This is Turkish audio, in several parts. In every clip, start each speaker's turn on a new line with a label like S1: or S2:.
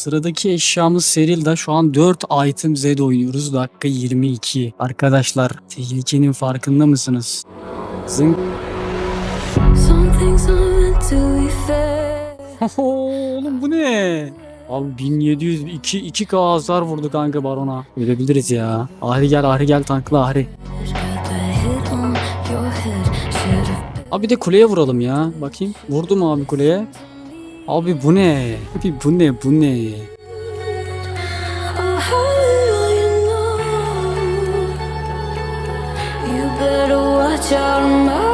S1: Sıradaki eşyamız Seril'da şu an 4 item Z oynuyoruz. Dakika 22. Arkadaşlar tehlikenin farkında mısınız? Zınk. Oğlum bu ne? Abi 1700 2 2K hasar vurdu kanka barona. Ölebiliriz ya. Ahri gel Ahri gel tankla Ahri. Abi de kuleye vuralım ya. Bakayım. Vurdu mu abi kuleye? Abi bu ne? Abi bu ne? Bu ne?
S2: Oh, how will you know? You better watch out, my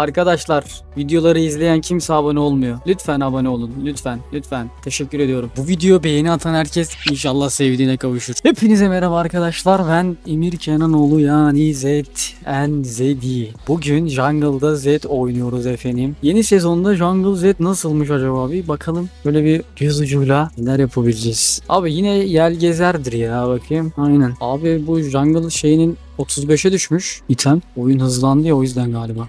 S1: Arkadaşlar videoları izleyen kimse abone olmuyor. Lütfen abone olun. Lütfen. Lütfen. Teşekkür ediyorum. Bu video beğeni atan herkes inşallah sevdiğine kavuşur. Hepinize merhaba arkadaşlar. Ben Emir Kenanoğlu yani Z and Zedi. Bugün Jungle'da Z oynuyoruz efendim. Yeni sezonda Jungle Z nasılmış acaba bir bakalım. Böyle bir göz ucuyla neler yapabileceğiz. Abi yine yel gezerdir ya bakayım. Aynen. Abi bu Jungle şeyinin 35'e düşmüş item. Oyun hızlandı ya o yüzden galiba.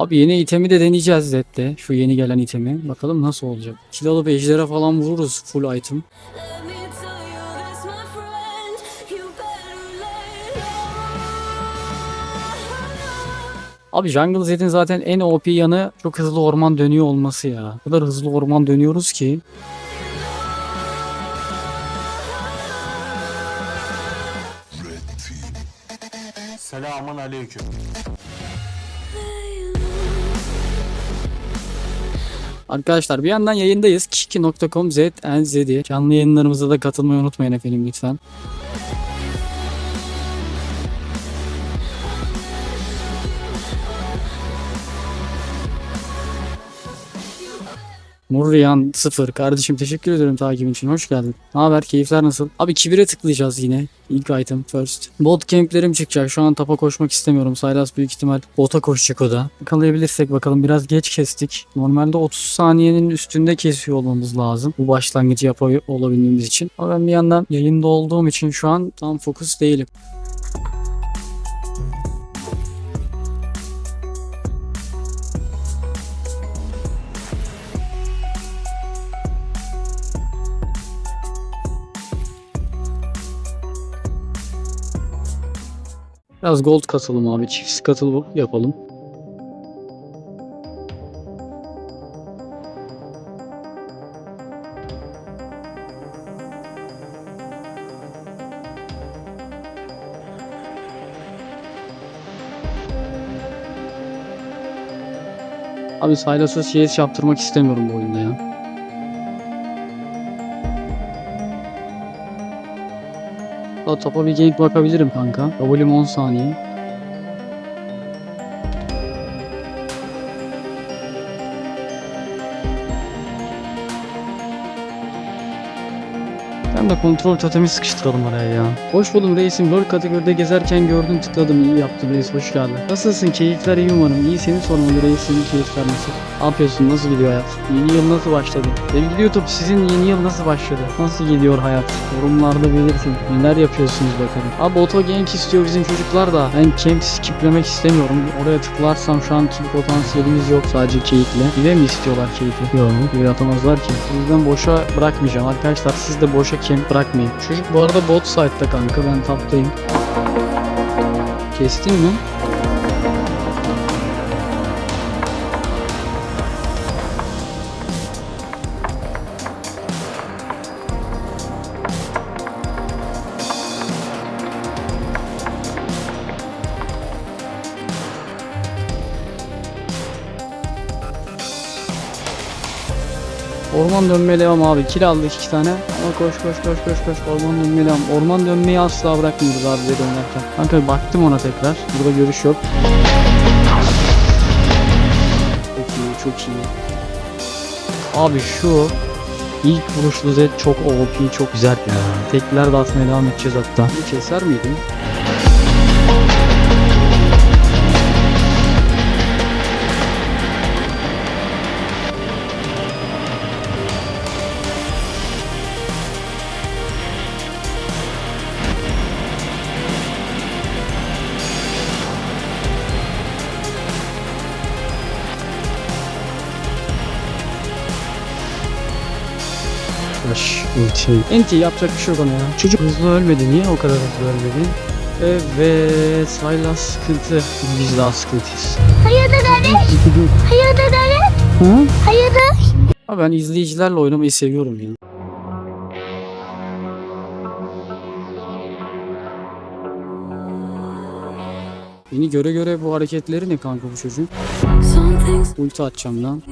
S1: Abi yeni itemi de deneyeceğiz Zed'de. Şu yeni gelen itemi. Bakalım nasıl olacak. Kill alıp ejdere falan vururuz full item. Abi Jungle Zed'in zaten en OP yanı çok hızlı orman dönüyor olması ya. O kadar hızlı orman dönüyoruz ki.
S3: Selamun aleyküm.
S1: Arkadaşlar bir yandan yayındayız. Kiki.com Z Zedi. Canlı yayınlarımıza da katılmayı unutmayın efendim lütfen. Murriyan 0 kardeşim teşekkür ederim takibin için hoş geldin. Ne haber keyifler nasıl? Abi kibire tıklayacağız yine. İlk item first. Bot camplerim çıkacak. Şu an tapa koşmak istemiyorum. Saylas büyük ihtimal bota koşacak o da. Yakalayabilirsek bakalım. Biraz geç kestik. Normalde 30 saniyenin üstünde kesiyor olmamız lazım. Bu başlangıcı yapabilir olabilmemiz için. Ama ben bir yandan yayında olduğum için şu an tam fokus değilim. Biraz gold katalım abi. Çift katıl yapalım. Abi Silas'a CS yaptırmak istemiyorum bu oyunda ya. Bir gank bakabilirim kanka. W'm 10 saniye. Ben de kontrol totemi sıkıştıralım araya ya. Hoş buldum reisim. World kategoride gezerken gördüm tıkladım. İyi yaptın reis. Hoş geldin. Nasılsın? Keyifler iyi umarım. İyi seni sormalı reis. Senin keyifler nasıl? Ne yapıyorsun? Nasıl gidiyor hayat? Yeni yıl nasıl başladı? Sevgili YouTube sizin yeni yıl nasıl başladı? Nasıl gidiyor hayat? Yorumlarda belirtin. Neler yapıyorsunuz bakalım. Abi auto gank istiyor bizim çocuklar da. Ben camp skiplemek istemiyorum. Oraya tıklarsam şu an kill potansiyelimiz yok sadece keyifle. Bir de mi istiyorlar keyfi? Yok. Bir atamazlar ki. O yüzden boşa bırakmayacağım. Arkadaşlar siz de boşa camp bırakmayın. Çocuk bu arada bot side'da kanka. Ben taptayım. Kestin mi? Orman dönmeye devam abi. Kill aldık iki tane. Ama koş koş koş koş koş. Orman dönmeye devam. Orman dönmeyi asla bırakmıyoruz abi bize oynarken. Kanka baktım ona tekrar. Burada görüş yok. Çok iyi çok iyi. Abi şu İlk vuruşlu Zed çok OP, çok güzel ya. Tekler de atmaya devam edeceğiz hatta. Bir keser miydim? Ulti. Enti yapacak bir şey yok ona ya. Çocuk hızlı ölmedi. Niye o kadar hızlı ölmedi? Evet. Saylas sıkıntı. Biz daha sıkıntıyız.
S4: Hayırdır Ali? Hayırdır Ali?
S1: Hı?
S4: Hayırdır?
S1: Ha ben izleyicilerle oynamayı seviyorum ya. Beni göre göre bu hareketleri ne kanka bu çocuğun? Ulti atacağım lan.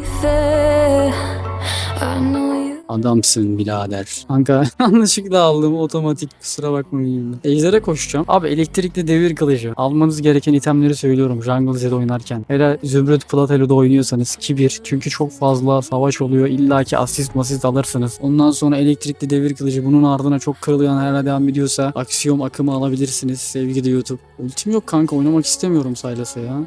S1: Adamsın birader. Kanka yanlışlıkla aldım otomatik kusura bakmayın. Ejder'e koşacağım. Abi elektrikli devir kılıcı. Almanız gereken itemleri söylüyorum Jungle Zed oynarken. Hele Zümrüt Platelo'da oynuyorsanız kibir. Çünkü çok fazla savaş oluyor. İlla ki asist masist alırsınız. Ondan sonra elektrikli devir kılıcı. Bunun ardına çok kırılgan hala devam ediyorsa aksiyon akımı alabilirsiniz sevgili YouTube. Ultim yok kanka oynamak istemiyorum Sylas'a ya.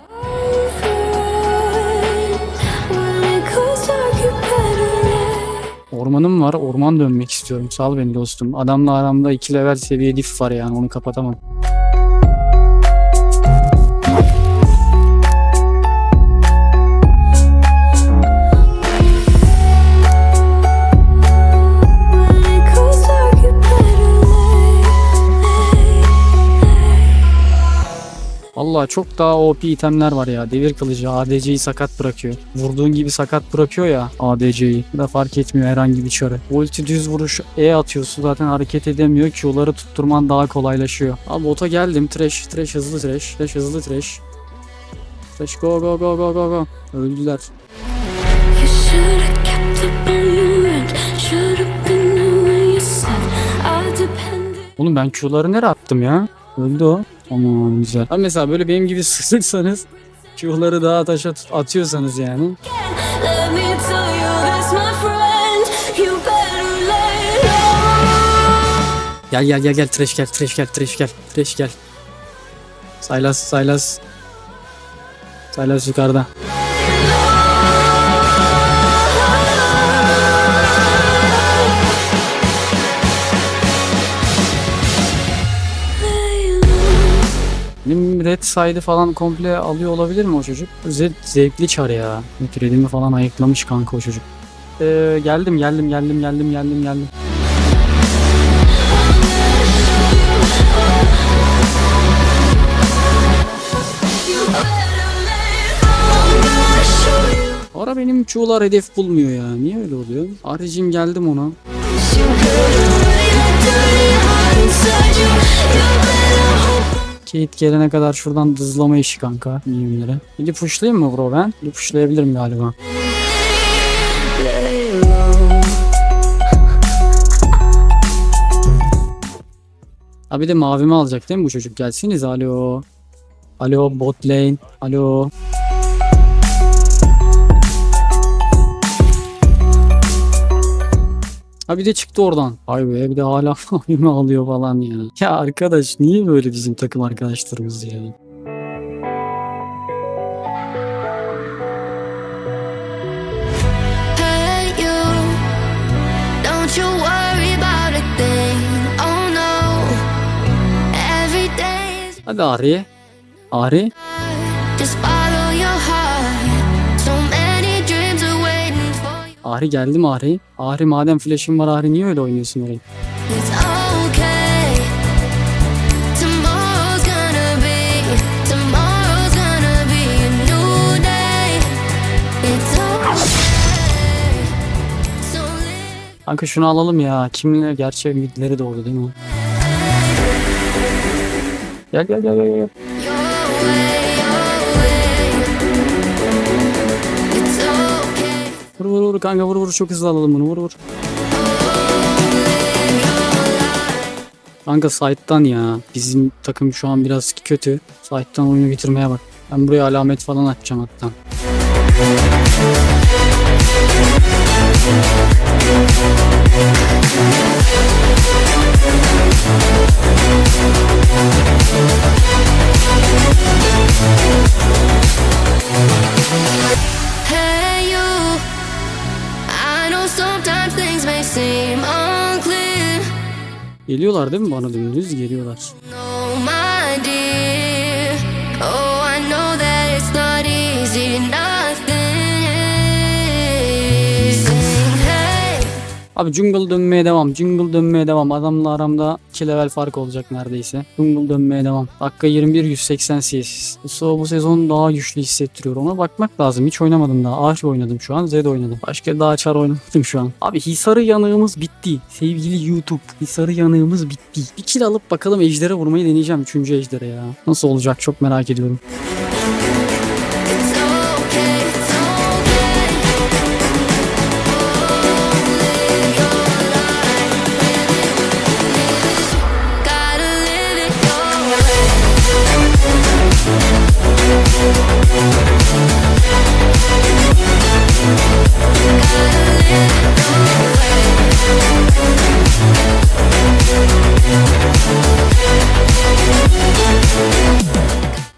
S1: Ormanım var. Orman dönmek istiyorum. Sal beni dostum. Adamla aramda 2 level seviye diff var yani onu kapatamam. Vallahi çok daha OP itemler var ya. Devir kılıcı ADC'yi sakat bırakıyor. Vurduğun gibi sakat bırakıyor ya ADC'yi. Da fark etmiyor herhangi bir çarı. Ulti düz vuruş E atıyorsun zaten hareket edemiyor. Q'ları tutturman daha kolaylaşıyor. Abi bota geldim. Trash, trash hızlı trash. Trash hızlı trash. Trash go go go go go go. Öldüler. Oğlum ben Q'ları nereye attım ya? Öldü o. Aman güzel. Abi mesela böyle benim gibi sıkırsanız Q'ları daha taşa tut- atıyorsanız yani. Gel gel gel gel trash gel trash gel trash gel trash gel. Saylas Saylas. Saylas yukarıda. Benim red side'ı falan komple alıyor olabilir mi o çocuk? Zed zevkli çar ya. Redimi falan ayıklamış kanka o çocuk. Ee, geldim geldim geldim geldim geldim geldim. Ara benim çoğular hedef bulmuyor ya. Niye öyle oluyor? Aricim geldim ona. Kate gelene kadar şuradan dızlama işi kanka. Miyimlere. Gidip pushlayayım mı bro ben? Gidip pushlayabilirim galiba. Abi de mavimi alacak değil mi bu çocuk? Gelsiniz alo. Alo bot lane. Alo. Ha bir de çıktı oradan. Ay be bir de hala mavimi alıyor falan ya. Ya arkadaş niye böyle bizim takım arkadaşlarımız ya?
S4: Hey you, don't you for you.
S1: Ari geldi mi Ari? Ari madem flash'in var Ari niye öyle oynuyorsun orayı? Kanka şunu alalım ya. Kimle gerçi midleri doğdu değil mi? Gel gel gel gel. gel. Vur vur kanka vur vur çok hızlı alalım bunu vur vur. Kanka side'dan ya. Bizim takım şu an biraz kötü. Side'dan oyunu bitirmeye bak. Ben buraya alamet falan atacağım hatta. Geliyorlar değil mi bana dümdüz geliyorlar.
S4: No,
S1: Abi jungle dönmeye devam. Jungle dönmeye devam. Adamla aramda 2 level fark olacak neredeyse. Jungle dönmeye devam. Dakika 21 180 CS. Bu, bu sezon daha güçlü hissettiriyor. Ona bakmak lazım. Hiç oynamadım daha. Arch oynadım şu an. Zed oynadım. Başka daha çar oynamadım şu an. Abi Hisarı yanığımız bitti. Sevgili YouTube. Hisarı yanığımız bitti. Bir kill alıp bakalım ejdere vurmayı deneyeceğim. Üçüncü ejdere ya. Nasıl olacak çok merak ediyorum.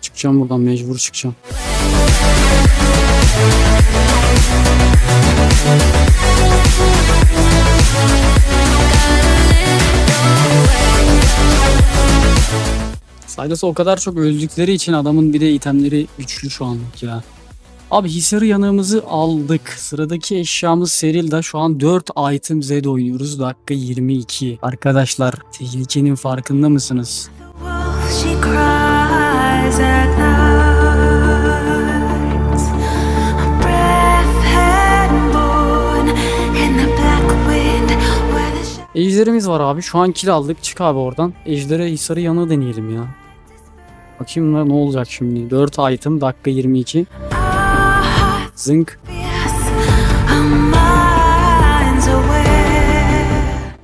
S1: Çıkacağım buradan mecbur çıkacağım. Silas'ı o kadar çok öldükleri için adamın bir de itemleri güçlü şu anlık ya. Abi Hisarı yanığımızı aldık. Sıradaki eşyamız Seril'da. Şu an 4 item Z oynuyoruz. Dakika 22. Arkadaşlar tehlikenin farkında mısınız? Ejderimiz var abi. Şu an kill aldık. Çık abi oradan. Ejder'e Hisarı yanığı deneyelim ya. Bakayım ne, ne olacak şimdi. 4 item dakika 22. Zınk.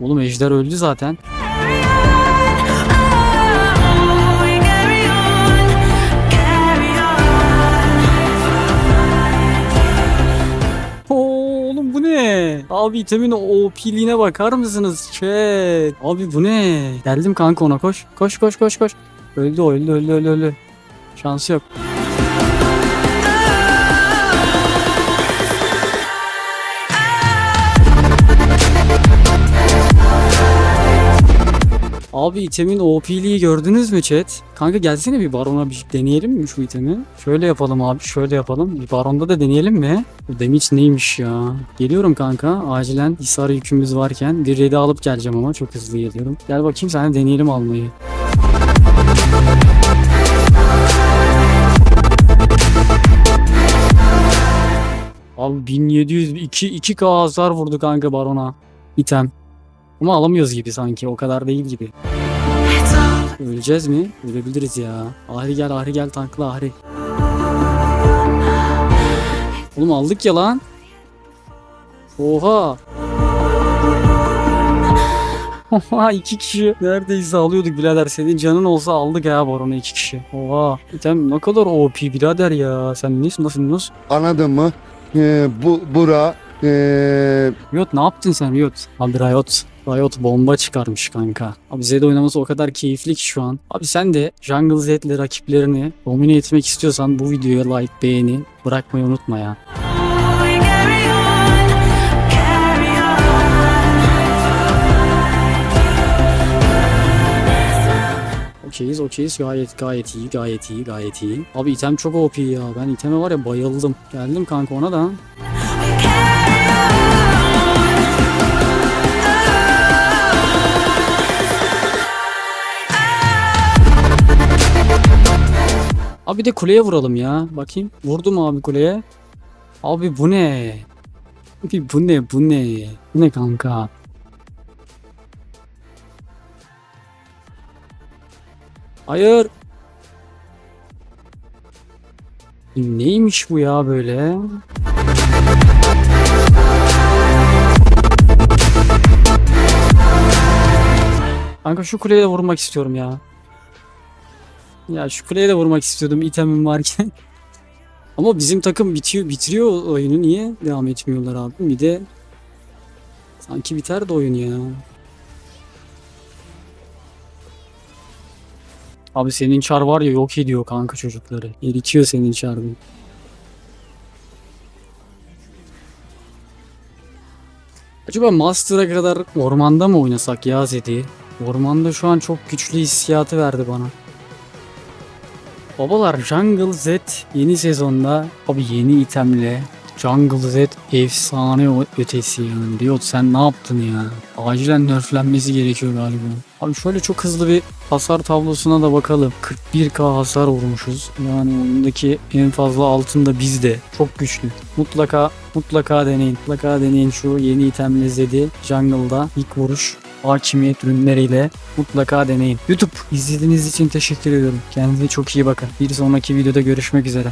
S1: Oğlum Ejder öldü zaten. Abi itemin OP'liğine bakar mısınız? Chat. Abi bu ne? Geldim kanka ona koş. Koş koş koş koş. Öldü o, öldü öldü öldü öldü. Şansı yok. Abi itemin OP'liği gördünüz mü chat? Kanka gelsene bir barona bir deneyelim mi şu itemi? Şöyle yapalım abi şöyle yapalım. Bir baronda da deneyelim mi? Bu damage neymiş ya? Geliyorum kanka acilen hisar yükümüz varken. Bir red'i alıp geleceğim ama çok hızlı geliyorum. Gel bakayım sen de deneyelim almayı. Abi 1700 2 2k hasar vurdu kanka barona. İtem. Ama alamıyoruz gibi sanki o kadar değil gibi. Öleceğiz mi? Ölebiliriz ya. Ahri gel Ahri gel tankla Ahri. Oğlum aldık ya lan. Oha. Oha iki kişi. Neredeyse alıyorduk birader. Senin canın olsa aldık ya baronu iki kişi. Oha. Sen ne kadar OP birader ya. Sen nasıl nasıl nasıl?
S5: Anladın mı? Ee, bu bura ee,
S1: Riot ne yaptın sen Riot? Abi Riot. Riot bomba çıkarmış kanka. Abi Zed oynaması o kadar keyifli ki şu an. Abi sen de Jungle Zed'le rakiplerini domine etmek istiyorsan bu videoya like, beğeni bırakmayı unutma ya. Okeyiz okeyiz gayet gayet iyi gayet iyi gayet iyi. Abi item çok OP ya. Ben iteme var ya bayıldım. Geldim kanka ona da. Abi bir de kuleye vuralım ya. Bakayım. Vurdum abi kuleye. Abi bu ne? Abi bu ne bu ne? Bu ne kanka? Hayır. Neymiş bu ya böyle? Kanka şu kuleye de vurmak istiyorum ya. Ya şu kuleye de vurmak istiyordum itemim varken. Ama bizim takım bitiyor, bitiriyor oyunu. Niye devam etmiyorlar abi? Bir de sanki biter de oyun ya. Abi senin çar var ya yok ediyor kanka çocukları. Eritiyor senin çar. bir. Acaba Master'a kadar ormanda mı oynasak ya Zed'i? Ormanda şu an çok güçlü hissiyatı verdi bana. Babalar Jungle Z yeni sezonda abi yeni itemle Jungle Z efsane ötesi yani. Diyor sen ne yaptın ya? Acilen nerflenmesi gerekiyor galiba. Abi şöyle çok hızlı bir hasar tablosuna da bakalım. 41k hasar vurmuşuz. Yani oyundaki en fazla altın da bizde. Çok güçlü. Mutlaka mutlaka deneyin. Mutlaka deneyin şu yeni itemle Zed'i Jungle'da ilk vuruş hakimiyet ürünleriyle mutlaka deneyin. YouTube izlediğiniz için teşekkür ediyorum. Kendinize çok iyi bakın. Bir sonraki videoda görüşmek üzere.